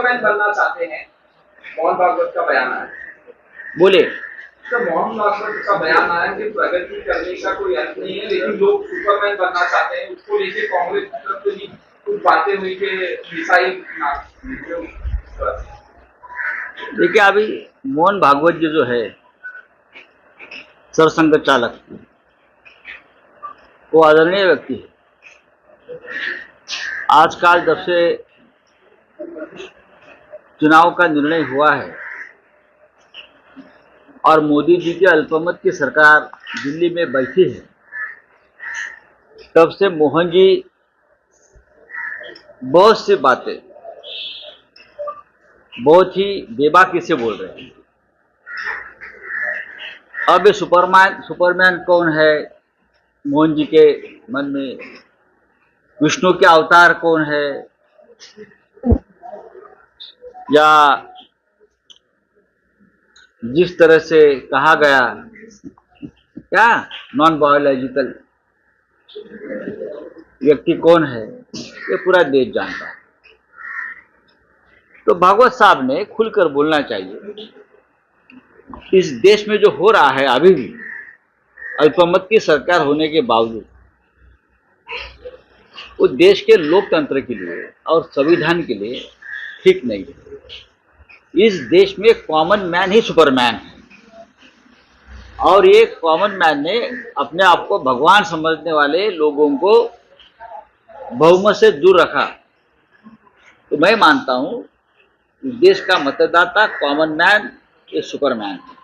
Superman बनना चाहते हैं। मोहन भागवत का बयान है बोले तो मोहन भागवत का बयान आया कि प्रगति करने का कोई अर्थ नहीं है लेकिन लोग सुपरमैन बनना चाहते हैं। उसको लेके कांग्रेस की तरफ़ से भी कुछ बातें हुई कि मिसाइल देखिए अभी मोहन भागवत जी जो है सरसंघ चालक वो आदरणीय व्यक्ति है। आजकल जब से चुनाव का निर्णय हुआ है। और मोदी जी की अल्पमत की सरकार दिल्ली में बैठी है। तब से मोहन जी, बहुत सी बातें, बहुत ही बेबाकी से बोल रहे हैं। अब ये सुपरमैन सुपरमैन कौन है? मोहन जी के मन में विष्णु के अवतार कौन है? या जिस तरह से कहा गया, क्या नॉन बायोलॉजिकल व्यक्ति कौन है, ये पूरा देश जानता है। तो भागवत साहब ने खुलकर बोलना चाहिए, इस देश में जो हो रहा है अभी भी, अल्पमत की सरकार होने के बावजूद, वो देश के लोकतंत्र के लिए और संविधान के लिए ठीक नहीं है। इस देश में कॉमन मैन ही सुपरमैन है। और ये कॉमन मैन ने अपने आप को भगवान समझने वाले लोगों को बहुमत से दूर रखा। तो मैं मानता हूँ इस देश का मतदाता कॉमन मैन ये सुपरमैन है।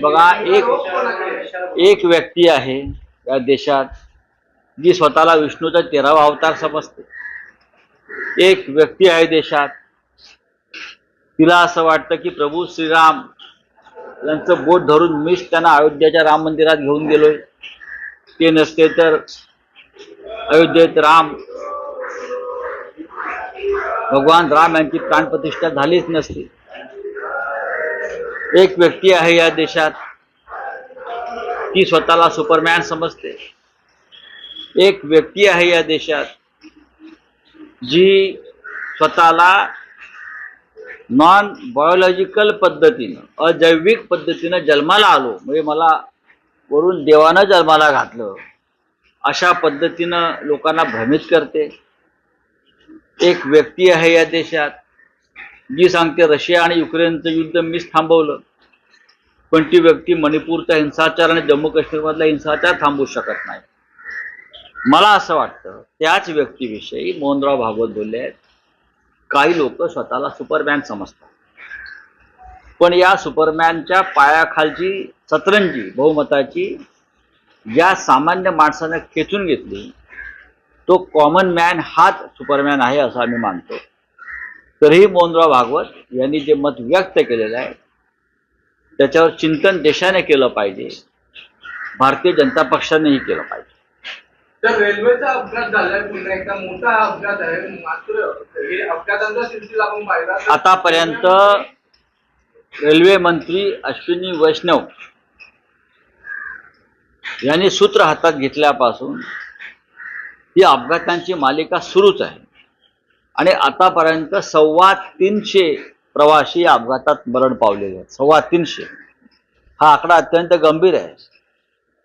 बघा एक? एक व्यक्ती आहे या देशात जी स्वतःला विष्णूचा तेरावा अवतार समजते. एक व्यक्ती आहे देशात. तिला असं वाटतं की प्रभू श्रीराम यांचं बोट धरून मीच त्यांना अयोध्याच्या राम मंदिरात घेऊन गेलोय. ते नसते तर अयोध्येत राम भगवान राम यांची प्राणप्रतिष्ठा झालीच नसती. एक व्यक्ती आहे या देशात. ती स्वतःला सुपरमॅन समजते. एक व्यक्ती आहे या देशात जी स्वतःला नॉन बायोलॉजिकल पद्धतीनं अजैविक पद्धतीनं जन्माला आलो. म्हणजे मला वरून देवानं जन्माला घातलं. अशा पद्धतीनं लोकांना भ्रमित करते. एक व्यक्ती आहे या देशात जी सांगते रशिया आणि युक्रेनचं युद्ध मीच थांबवलं. पण ती व्यक्ती मणिपूरचा हिंसाचार आणि जम्मू काश्मीरमधला हिंसाचार थांबवू शकत नाही. मला असं वाटतं त्याच व्यक्तीविषयी मोहनराव भागवत बोलले आहेत. काही लोक स्वतःला सुपरमॅन समजतात. पण या सुपरमॅनच्या पायाखालची सतरंजी बहुमताची ज्या सामान्य माणसानं खेचून घेतली तो कॉमन मॅन हाच सुपरमॅन आहे असं आम्ही मानतो. तरीही मोहनराव भागवत यांनी जे मत व्यक्त केलेलं आहे त्याच्यावर चिंतन देशाने केलं पाहिजे. भारतीय जनता पक्षानेही केलं पाहिजे. तर रेल्वेचा अपघात झालाय पुन्हा एकदा मोठा हा अपघात आहे. मात्र हे अपघातांचा सिलसिला आपण पाहिला तर आतापर्यंत रेल्वे मंत्री अश्विनी वैष्णव यांनी सूत्र हातात घेतल्यापासून ही अपघातांची मालिका सुरूच आहे. आणि आतापर्यंत सव्वा तीनशे प्रवासी या अपघातात मरण पावलेले आहेत. सव्वा तीनशे. हा आकडा अत्यंत गंभीर आहे.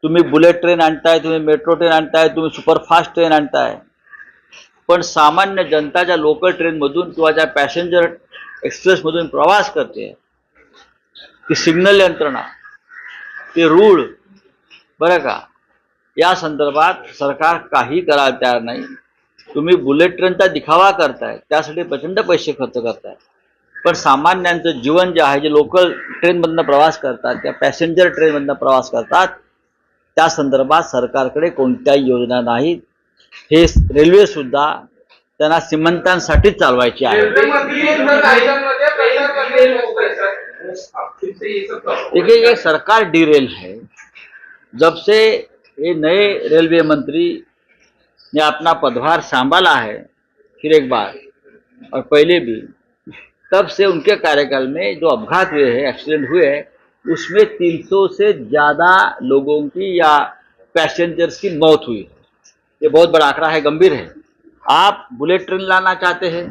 तुम्ही बुलेट ट्रेन आणताय तुम्ही मेट्रो ट्रेन आणताय तुम्ही सुपरफास्ट ट्रेन आणताय. पण सामान्य जनता ज्या लोकल ट्रेनमधून किंवा ज्या पॅसेंजर एक्सप्रेसमधून प्रवास करते ती सिग्नल यंत्रणा ते रूळ बरं का? या संदर्भात सरकार काही करायला तयार नाही. तुम्ही बुलेट ट्रेनचा दिखावा करताय त्यासाठी प्रचंड पैसे खर्च करताय. पण सामान्यांचं जीवन जे आहे जे लोकल ट्रेनमधनं प्रवास करतात त्या पॅसेंजर ट्रेनमधनं प्रवास करतात त्या संदर्भात सरकारकडे कोणत्याही योजना नाहीत हे रेल्वे सुद्धा त्यांना श्रीमंतांसाठीच चालवायची आहे। देखिए ये सरकार डीरेल है जब से ये नए रेलवे मंत्री ने अपना पदभार संभाला है, फिर एक बार, और पहले भी, तब से उनके कार्यकाल में जो अपघात हुए हैं एक्सीडेंट हुए हैं उसमें 300 से ज़्यादा लोगों की या पैसेंजर्स की मौत हुई ये बहुत बड़ा आंकड़ा है, गंभीर है। आप बुलेट ट्रेन लाना चाहते हैं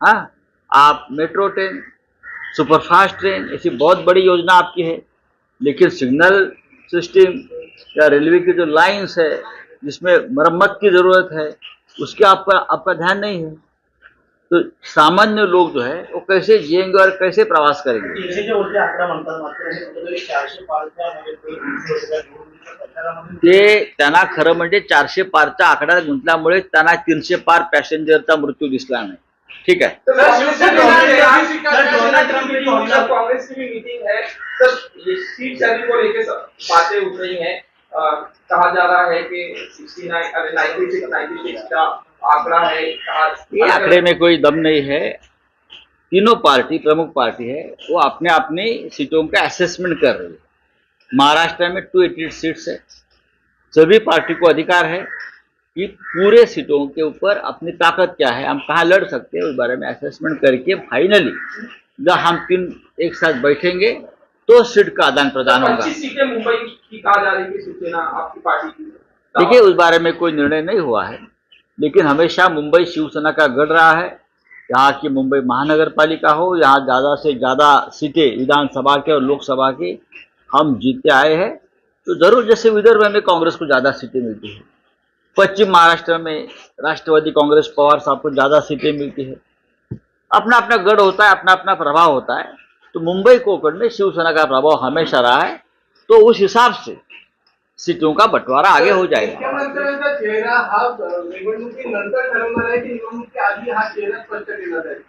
हाँ? आप मेट्रो ट्रेन, सुपरफास्ट ट्रेन, ऐसी बहुत बड़ी योजना आपकी है। लेकिन सिग्नल सिस्टम या रेलवे की जो लाइंस है, जिसमें मरम्मत की ज़रूरत है, उसके आपका आपका ध्यान नहीं है। तो सामान्य लोग जो है वो कैसे जिएँगे और कैसे प्रवास करेंगे? आकडा ते त्यांना खरं म्हणजे चारशे पारच्या आकड्यात गुंतल्यामुळे त्यांना तीनशे पार पॅसेंजरचा मृत्यू दिसला नाही ठीक की की कांग्रेस की भी मीटिंग है सर सीट शेयरिंग को लेकर बातें उठ रही हैं कहा जा रहा है कि 69 अरे 96 96 का आंकड़ा है आंकड़े में कोई दम नहीं है। तीनों पार्टी प्रमुख पार्टी है वो अपने अपनी सीटों का असेसमेंट कर रही है। महाराष्ट्र में टू एटी सीट्स है। सभी पार्टी को अधिकार है कि पूरे सीटों के ऊपर अपनी ताकत क्या है हम कहाँ लड़ सकते हैं उस बारे में असेसमेंट करके फाइनली जब हम तीन एक साथ बैठेंगे तो सीट का आदान प्रदान होगा। मुंबई की कहा जा रही है शिवसेना आपकी पार्टी की। देखिए उस बारे में कोई निर्णय नहीं हुआ है। लेकिन हमेशा मुंबई शिवसेना का गढ़ रहा है। यहाँ की मुंबई महानगर पालिका हो, यहाँ ज़्यादा से ज़्यादा सीटें विधानसभा के और लोकसभा की हम जीतते आए हैं तो ज़रूर जैसे विदर्भ में कांग्रेस को ज़्यादा सीटें मिलती है। पश्चिम महाराष्ट्र में राष्ट्रवादी कांग्रेस पवार साहब को ज़्यादा सीटें मिलती है। अपना अपना गढ़ होता है अपना अपना प्रभाव होता है तो मुंबई कोकण में शिवसेना का प्रभाव हमेशा रहा है तो उस हिसाब से सीटों का बंटवारा आगे हो जाएगा। चेहरा हा निवडणुकीनंतर ठरवणार आहे की निवडणुकी आधी हा चेहरा स्पष्ट केला जाईल?